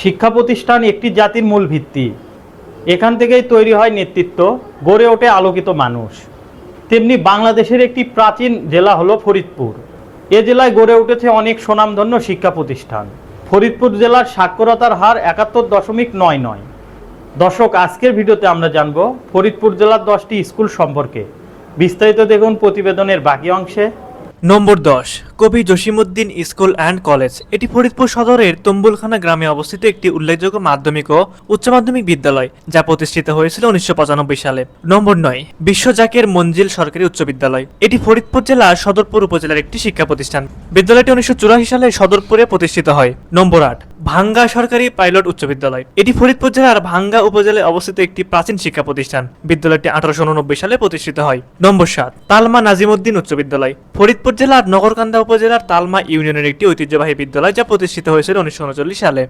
শিক্ষা প্রতিষ্ঠান একটি জাতির মূল ভিত্তি। এখান থেকেই তৈরি হয় নেতৃত্ব, গড়ে ওঠে আলোকিত মানুষ। তেমনি বাংলাদেশের একটি প্রাচীন জেলা হলো ফরিদপুর। এ জেলায় গড়ে উঠেছে অনেক সুনামধন্য শিক্ষা প্রতিষ্ঠান। ফরিদপুর জেলার সাক্ষরতার হার একাত্তর দশমিক নয় নয়। দর্শক, আজকের ভিডিওতে আমরা জানব ফরিদপুর জেলার দশটি স্কুল সম্পর্কে। বিস্তারিত দেখুন প্রতিবেদনের বাকি অংশে। নম্বর দশ, কবি জসিমুদ্দিন স্কুল অ্যান্ড কলেজ। এটি ফরিদপুর সদরের তম্বুলখানা গ্রামে অবস্থিত একটি উল্লেখযোগ্য মাধ্যমিক ও উচ্চ মাধ্যমিক বিদ্যালয়, যা প্রতিষ্ঠিত হয়েছিল উনিশশো পঁচানব্বই সালে। নম্বর নয়, বিশ্বজাকের মঞ্জিল সরকারি উচ্চ বিদ্যালয়। এটি ফরিদপুর জেলার সদরপুর উপজেলার একটি শিক্ষা প্রতিষ্ঠান। বিদ্যালয়টি উনিশশো চুরাশি সালে সদরপুরে প্রতিষ্ঠিত হয়। নম্বর আট ভাঙ্গা সরকারি পাইলট উচ্চ বিদ্যালয়। এটি ফরিদপুর জেলার ভাঙ্গা উপজেলায় অবস্থিত একটি প্রাচীন শিক্ষা প্রতিষ্ঠান। বিদ্যালয়টি আঠারোশো উননব্বই সালে প্রতিষ্ঠিত হয়। নম্বর সাত, তালমা নাজিমুদ্দিন উচ্চ বিদ্যালয়। ফরিদপুর জেলার নগরকান্দা উপজেলার তালমা ইউনিয়নের একটি ঐতিহ্যবাহী বিদ্যালয় যা প্রতিষ্ঠিত হয়েছিল উনিশশো উনচল্লিশ সালে।